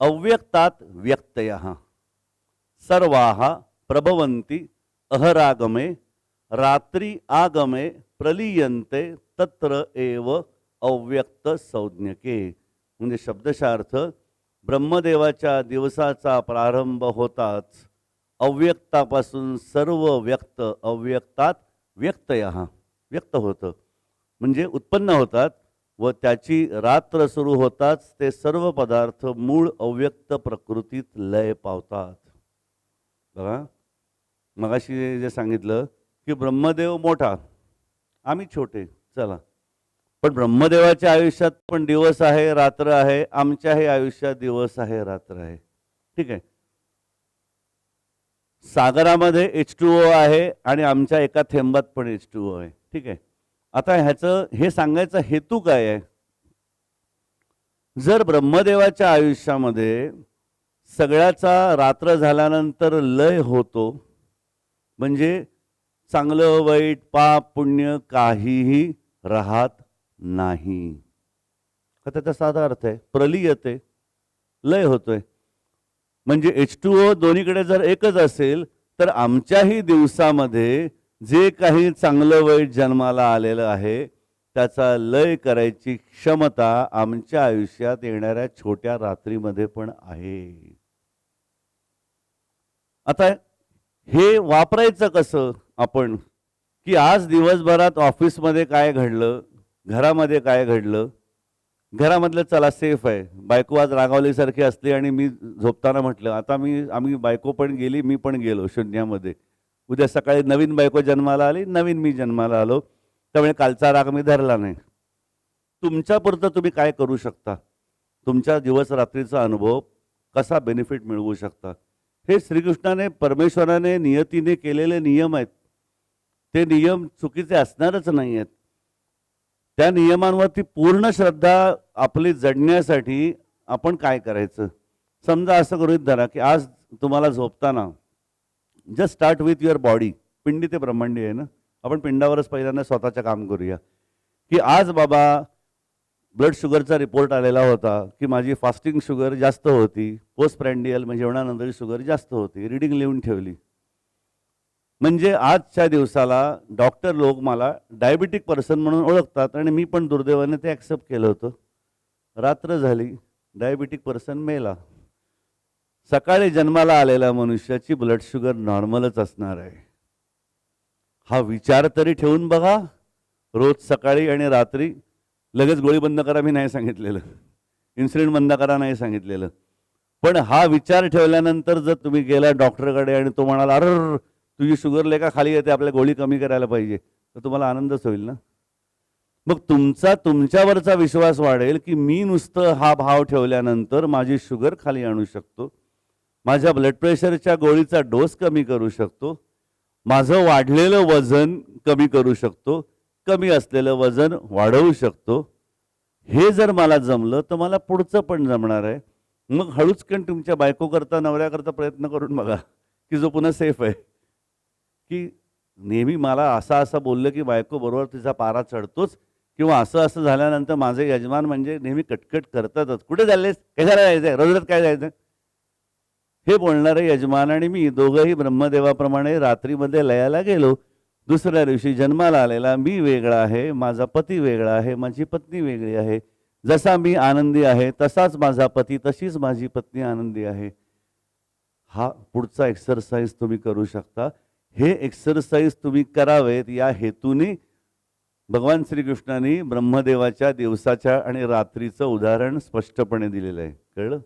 अव्यक्तात व्यक्तय। सर्वा प्रभवन्ति अहरागमे रात्री आगमे प्रलीयन्ते तत्र एव अव्यक्त संज्ञके म्हणजे शब्दशार्थ ब्रह्मदेवाच्या दिवसाचा प्रारंभ होताच अव्यक्तापासून सर्व व्यक्त अव्यक्तात व्यक्तय। व्यक्त होतं। म्हणजे उत्पन्न होतात व त्याची रात्र सुरू होताच ते सर्व पदार्थ मूळ अव्यक्त प्रकृतीत लय पावतात. बघा मगाशी जे सांगितलं की ब्रह्मदेव मोठा आम्ही छोटे चला. पण ब्रह्मदेवाच्या आयुष्यात पण दिवस आहे रात्र आहे आमच्याही आयुष्यात दिवस आहे रात्र आहे. ठीक आहे. सागरामध्ये एच टू ओ आहे आणि आमच्या एका थेंबात पण एच टू ओ आहे. ठीक आहे. आता ह्याचं हे सांगायचा हेतू काय आहे? जर ब्रह्मदेवाच्या आयुष्यामध्ये सगळ्याचा रात्र झाल्यानंतर लय होतो म्हणजे चांगलं वाईट पाप पुण्य काहीही राहत नाही. का त्याचा साधा अर्थ आहे? प्रलियते लय होतोय. म्हणजे एच टू ओ दोन्हीकडे जर एकच असेल तर आमच्याही दिवसामध्ये जे काही चांगलं वाईट जन्माला आलेलं आहे त्याचा लय करायची क्षमता आमच्या आयुष्यात येणाऱ्या छोट्या रात्रीमध्ये पण आहे. आता हे वापरायचं कसं आपण? की आज दिवसभरात ऑफिसमध्ये काय घडलं? घरामध्ये काय घडलं? घरामधलं चला सेफ आहे. बायको आज रागावलीसारखी असली आणि मी झोपताना म्हटलं आता मी आम्ही बायको पण गेली मी पण गेलो शून्यामध्ये. उद्या सकाळी नवीन बायको जन्माला आली नवीन मी जन्माला आलो. त्यामुळे कालचा राग मी धरला नाही. तुमच्यापुरतं तुम्ही काय करू शकता? तुमच्या दिवस रात्रीचा अनुभव कसा बेनिफिट मिळवू शकता? हे श्रीकृष्णाने परमेश्वराने नियतीने केलेले नियम आहेत. ते नियम चुकीचे असणारच नाही आहेत त्या नियमांवरती पूर्ण श्रद्धा आपली जडण्यासाठी आपण काय करायचं? समजा असं गृहित धरा की आज तुम्हाला झोपताना just start with your body पिंडी ते ब्रह्मांडी आहे ना? आपण पिंडावरच पहिल्यांदा स्वतःचं काम करूया. की आज बाबा ब्लड शुगरचा रिपोर्ट आलेला होता की माझी फास्टिंग शुगर जास्त होती पोस्ट प्रँडियल म्हणजे जेवणानंतरची शुगर जास्त होती रिडिंग लिहून ठेवली. म्हणजे आजच्या दिवसाला डॉक्टर लोक मला डायबिटिक पर्सन म्हणून ओळखतात आणि मी पण दुर्दैवाने ते ॲक्सेप्ट केलं होतं. रात्र झाली डायबिटिक पर्सन मेला. सकाळी जन्माला आलेल्या मनुष्याची ब्लड शुगर नॉर्मलच असणार आहे. हा विचार तरी ठेवून बघा. रोज सकाळी आणि रात्री लगेच गोळी बंद करा मी नाही सांगितलेलं. इन्सुलिन बंद करा नाही सांगितलेलं. पण हा विचार ठेवल्यानंतर जर तुम्ही गेला डॉक्टरकडे आणि तो म्हणाला अर तुझी शुगर लेखा खाली येते? आपल्या गोळी कमी करायला पाहिजे. तर तुम्हाला आनंदच होईल ना? मग तुमचा तुमच्यावरचा विश्वास वाढेल की मी नुसतं हा भाव ठेवल्यानंतर माझी शुगर खाली आणू शकतो. माझ्या ब्लड प्रेशरच्या गोळीचा डोस कमी करू शकतो. माझं वाढलेलं वजन कमी करू शकतो. कमी असलेलं वजन वाढवू शकतो. हे जर मला जमलं तर मला पुढचं पण जमणार आहे. मग हळूचकन तुमच्या बायकोकरता नवऱ्याकरता प्रयत्न करून बघा की जो पुन्हा सेफ आहे. की नेहमी मला असं असं बोललं की बायको बरोबर तिचा पारा चढतोच किंवा असं असं झाल्यानंतर माझे यजमान म्हणजे नेहमी कटकट करतातच. कुठे चाललेस? कशाला आहे रोजच काय जायचं हे बोलणारे यजमान आणि मी दोघंही ब्रह्मदेवाप्रमाणे रात्रीमध्ये लयाला गेलो. दुसऱ्या दिवशी जन्माला आलेला मी वेगळा आहे माझा पती वेगळा आहे माझी पत्नी वेगळी आहे. जसा मी आनंदी आहे तसाच माझा पती तशीच माझी पत्नी आनंदी आहे. हा पुढचा एक्सरसाइज तुम्ही करू शकता. हे एक्सरसाइज तुम्ही करावेत या हेतूने भगवान श्रीकृष्णाने ब्रह्मदेवाच्या दिवसाच्या आणि रात्रीचं उदाहरण स्पष्टपणे दिलेलं आहे. कळलं?